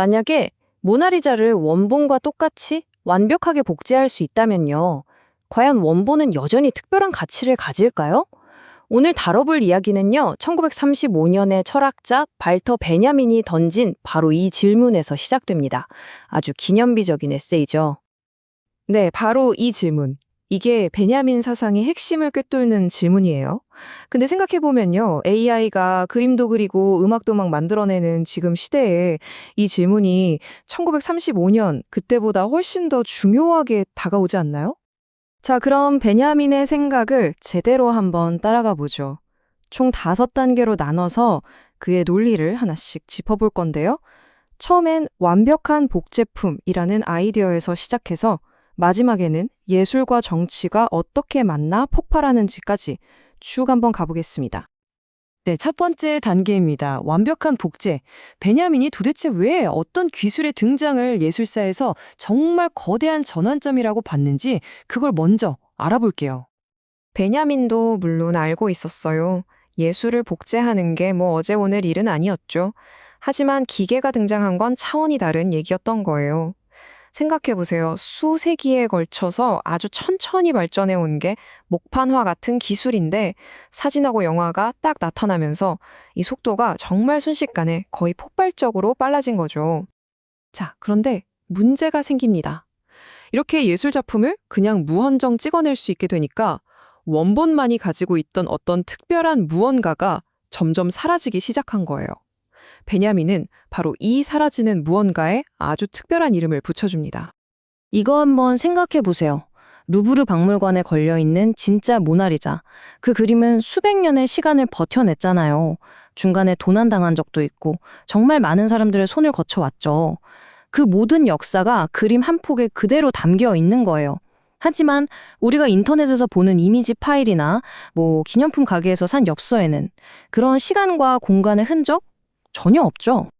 만약에 모나리자를 원본과 똑같이 완벽하게 복제할 수 있다면요. 과연 원본은 여전히 특별한 가치를 가질까요? 오늘 다뤄볼 이야기는요, 1935년에 철학자 발터 베냐민이 던진 바로 이 질문에서 시작됩니다. 아주 기념비적인 에세이죠. 네, 바로 이 질문. 이게 베냐민 사상의 핵심을 꿰뚫는 질문이에요. 근데 생각해보면요. AI가 그림도 그리고 음악도 막 만들어내는 지금 시대에 이 질문이 1935년 그때보다 훨씬 더 중요하게 다가오지 않나요? 자, 그럼 베냐민의 생각을 제대로 한번 따라가 보죠. 총 다섯 단계로 나눠서 그의 논리를 하나씩 짚어볼 건데요. 처음엔 완벽한 복제품이라는 아이디어에서 시작해서 마지막에는 예술과 정치가 어떻게 만나 폭발하는지까지 쭉 한번 가보겠습니다. 네, 첫 번째 단계입니다. 완벽한 복제. 베냐민이 도대체 왜 어떤 기술의 등장을 예술사에서 정말 거대한 전환점이라고 봤는지 그걸 먼저 알아볼게요. 베냐민도 물론 알고 있었어요. 예술을 복제하는 게 뭐 어제 오늘 일은 아니었죠. 하지만 기계가 등장한 건 차원이 다른 얘기였던 거예요. 생각해 보세요. 수세기에 걸쳐서 아주 천천히 발전해 온 게 목판화 같은 기술인데 사진하고 영화가 딱 나타나면서 이 속도가 정말 순식간에 거의 폭발적으로 빨라진 거죠. 자, 그런데 문제가 생깁니다. 이렇게 예술 작품을 그냥 무한정 찍어낼 수 있게 되니까 원본만이 가지고 있던 어떤 특별한 무언가가 점점 사라지기 시작한 거예요. 베냐민은 바로 이 사라지는 무언가에 아주 특별한 이름을 붙여줍니다. 이거 한번 생각해 보세요. 루브르 박물관에 걸려 있는 진짜 모나리자. 그 그림은 수백 년의 시간을 버텨냈잖아요. 중간에 도난당한 적도 있고 정말 많은 사람들의 손을 거쳐왔죠. 그 모든 역사가 그림 한 폭에 그대로 담겨 있는 거예요. 하지만 우리가 인터넷에서 보는 이미지 파일이나 뭐 기념품 가게에서 산 엽서에는 그런 시간과 공간의 흔적 전혀 없죠.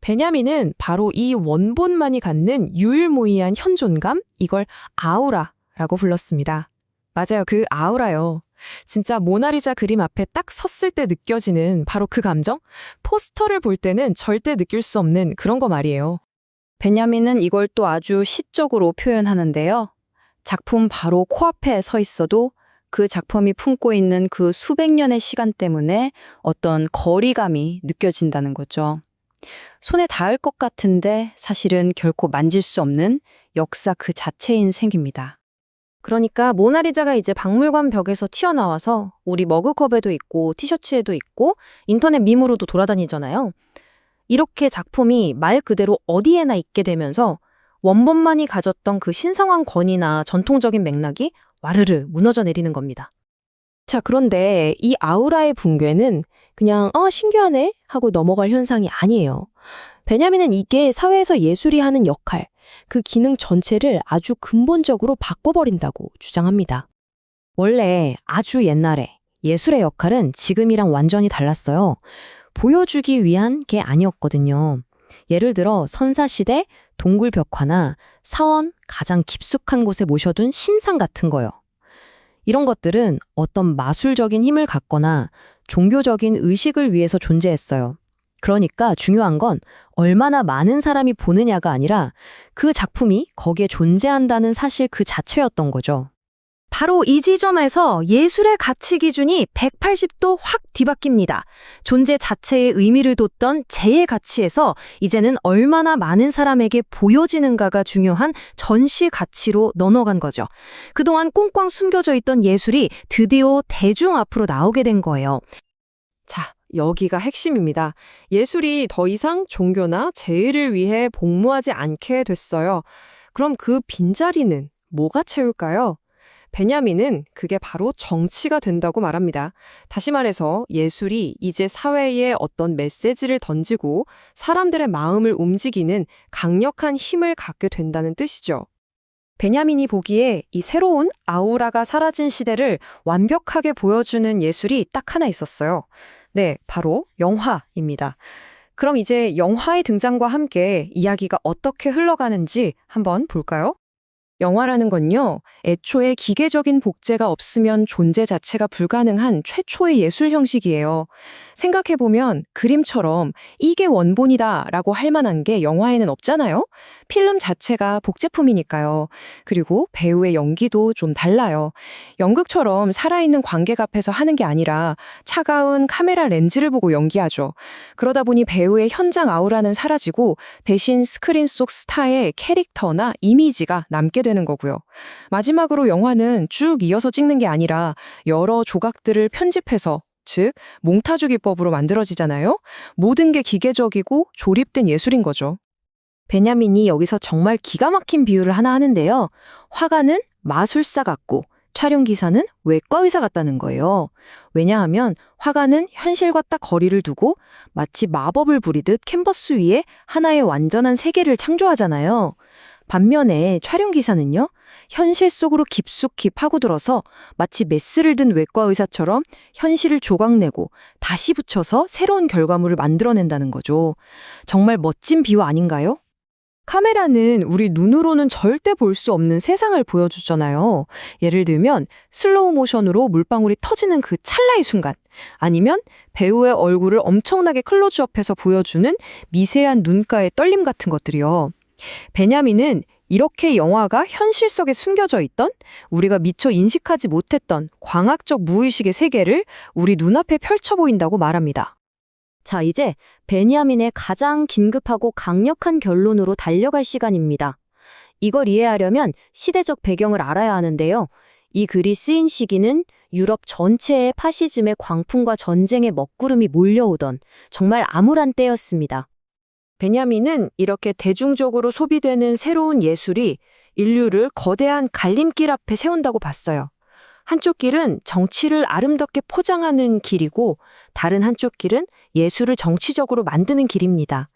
베냐민은 바로 이 원본만이 갖는 유일무이한 현존감, 이걸 아우라라고 불렀습니다. 맞아요. 그 아우라요. 진짜 모나리자 그림 앞에 딱 섰을 때 느껴지는 바로 그 감정? 포스터를 볼 때는 절대 느낄 수 없는 그런 거 말이에요. 베냐민은 이걸 또 아주 시적으로 표현하는데요. 작품 바로 코앞에 서 있어도 그 작품이 품고 있는 그 수백 년의 시간 때문에 어떤 거리감이 느껴진다는 거죠. 손에 닿을 것 같은데 사실은 결코 만질 수 없는 역사 그 자체인 생입니다. 그러니까 모나리자가 이제 박물관 벽에서 튀어나와서 우리 머그컵에도 있고 티셔츠에도 있고 인터넷 밈으로도 돌아다니잖아요. 이렇게 작품이 말 그대로 어디에나 있게 되면서 원본만이 가졌던 그 신성한 권위나 전통적인 맥락이 와르르 무너져 내리는 겁니다. 자, 그런데 이 아우라의 붕괴는 그냥 어 신기하네 하고 넘어갈 현상이 아니에요. 베냐민은 이게 사회에서 예술이 하는 역할, 그 기능 전체를 아주 근본적으로 바꿔버린다고 주장합니다. 원래 아주 옛날에 예술의 역할은 지금이랑 완전히 달랐어요. 보여주기 위한 게 아니었거든요. 예를 들어 선사시대 동굴 벽화나 사원 가장 깊숙한 곳에 모셔둔 신상 같은 거요. 이런 것들은 어떤 마술적인 힘을 갖거나 종교적인 의식을 위해서 존재했어요. 그러니까 중요한 건 얼마나 많은 사람이 보느냐가 아니라 그 작품이 거기에 존재한다는 사실 그 자체였던 거죠. 바로 이 지점에서 예술의 가치 기준이 180도 확 뒤바뀝니다. 존재 자체의 의미를 뒀던 재의 가치에서 이제는 얼마나 많은 사람에게 보여지는가가 중요한 전시 가치로 넘어간 거죠. 그동안 꽁꽁 숨겨져 있던 예술이 드디어 대중 앞으로 나오게 된 거예요. 자, 여기가 핵심입니다. 예술이 더 이상 종교나 제의를 위해 복무하지 않게 됐어요. 그럼 그 빈자리는 뭐가 채울까요? 베냐민은 그게 바로 정치가 된다고 말합니다. 다시 말해서 예술이 이제 사회에 어떤 메시지를 던지고 사람들의 마음을 움직이는 강력한 힘을 갖게 된다는 뜻이죠. 베냐민이 보기에 이 새로운 아우라가 사라진 시대를 완벽하게 보여주는 예술이 딱 하나 있었어요. 네, 바로 영화입니다. 그럼 이제 영화의 등장과 함께 이야기가 어떻게 흘러가는지 한번 볼까요? 영화라는 건요, 애초에 기계적인 복제가 없으면 존재 자체가 불가능한 최초의 예술 형식이에요. 생각해보면 그림처럼 이게 원본이다 라고 할 만한 게 영화에는 없잖아요? 필름 자체가 복제품이니까요. 그리고 배우의 연기도 좀 달라요. 연극처럼 살아있는 관객 앞에서 하는 게 아니라 차가운 카메라 렌즈를 보고 연기하죠. 그러다 보니 배우의 현장 아우라는 사라지고 대신 스크린 속 스타의 캐릭터나 이미지가 남게 되는 거고요. 마지막으로 영화는 쭉 이어서 찍는 게 아니라 여러 조각들을 편집해서 즉 몽타주 기법으로 만들어지잖아요. 모든 게 기계적이고 조립된 예술인 거죠. 베냐민이 여기서 정말 기가 막힌 비유를 하나 하는데요. 화가는 마술사 같고 촬영 기사는 외과 의사 같다는 거예요. 왜냐하면 화가는 현실과 딱 거리를 두고 마치 마법을 부리듯 캔버스 위에 하나의 완전한 세계를 창조하잖아요. 반면에 촬영 기사는요. 현실 속으로 깊숙이 파고들어서 마치 메스를 든 외과 의사처럼 현실을 조각내고 다시 붙여서 새로운 결과물을 만들어낸다는 거죠. 정말 멋진 비유 아닌가요? 카메라는 우리 눈으로는 절대 볼 수 없는 세상을 보여주잖아요. 예를 들면 슬로우 모션으로 물방울이 터지는 그 찰나의 순간, 아니면 배우의 얼굴을 엄청나게 클로즈업해서 보여주는 미세한 눈가의 떨림 같은 것들이요. 베냐민은 이렇게 영화가 현실 속에 숨겨져 있던 우리가 미처 인식하지 못했던 광학적 무의식의 세계를 우리 눈앞에 펼쳐 보인다고 말합니다. 자, 이제 베냐민의 가장 긴급하고 강력한 결론으로 달려갈 시간입니다. 이걸 이해하려면 시대적 배경을 알아야 하는데요. 이 글이 쓰인 시기는 유럽 전체에 파시즘의 광풍과 전쟁의 먹구름이 몰려오던 정말 암울한 때였습니다. 베냐민은 이렇게 대중적으로 소비되는 새로운 예술이 인류를 거대한 갈림길 앞에 세운다고 봤어요. 한쪽 길은 정치를 아름답게 포장하는 길이고 다른 한쪽 길은 예술을 정치적으로 만드는 길입니다.